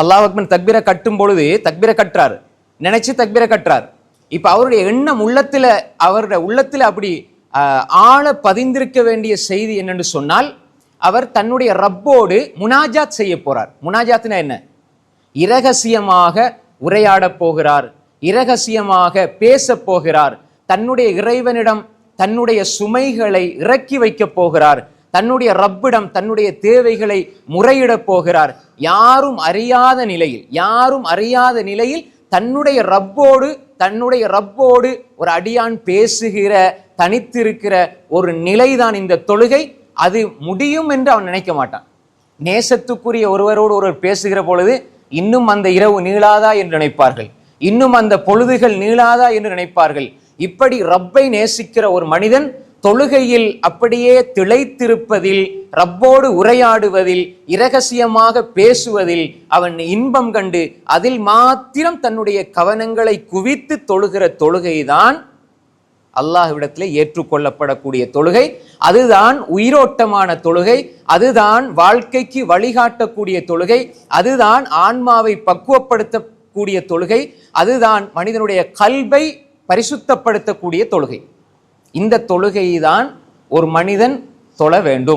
அல்லாஹ் அக்பர் தக்பீரை கட்டும் பொழுது தக்பீரை கட்டுறாரு. நினைச்சு தக்பீரை கட்டுறாரு. இப்போ அவருடைய எண்ணம் உள்ளத்தில் அவருடைய உள்ளத்தில் அப்படி ஆழ பதிந்திருக்க வேண்டிய செய்தி என்னென்னு சொன்னால் அவர் தன்னுடைய ரப்போடு முனாஜாத் செய்ய போறார். முனாஜாத்னா என்ன? இரகசியமாக உரையாடப் போகிறார். இரகசியமாக பேசப் போகிறார். தன்னுடைய இறைவனிடம் தன்னுடைய சுமைகளை இறக்கி வைக்கப் போகிறார். தன்னுடைய ரப்பிடம் தன்னுடைய தேவைகளை முறையிடப் போகிறார். யாரும் அறியாத நிலையில் யாரும் அறியாத நிலையில் தன்னுடைய ரப்போடு தன்னுடைய ரப்போடு ஒரு அடியான் பேசுகிற தனித்திருக்கிற ஒரு நிலைதான் இந்த தொழுகை. அது முடியும் என்று அவன் நினைக்க மாட்டான். நேசத்துக்குரிய ஒருவரோடு ஒருவர் பேசுகிற பொழுது இன்னும் அந்த இரவு நீளாதா? என்று நினைப்பார்கள். இன்னும் அந்த பொழுதுகள் நீளாதா? என்று நினைப்பார்கள். இப்படி ரப்பை நேசிக்கிற ஒரு மனிதன் தொழுகையில் அப்படியே திளைத்திருப்பதில் ரப்போடு உரையாடுவதில் இரகசியமாக பேசுவதில் அவன் இன்பம் கண்டு அதில் மாத்திரம் தன்னுடைய கவனங்களை குவித்து தொழுகிற தொழுகைதான் அல்லாஹ்விடத்தில் ஏற்றுக்கொள்ளப்படக்கூடிய தொழுகை. அதுதான் உயிரோட்டமான தொழுகை. அதுதான் வாழ்க்கைக்கு வழிகாட்டக்கூடிய தொழுகை. அதுதான் ஆன்மாவை பக்குவப்படுத்தக்கூடிய தொழுகை. அதுதான் மனிதனுடைய கல்வை பரிசுத்தப்படுத்தக்கூடிய தொழுகை. இந்த தொழுகையை தான் ஒரு மனிதன் தொழ வேண்டும்.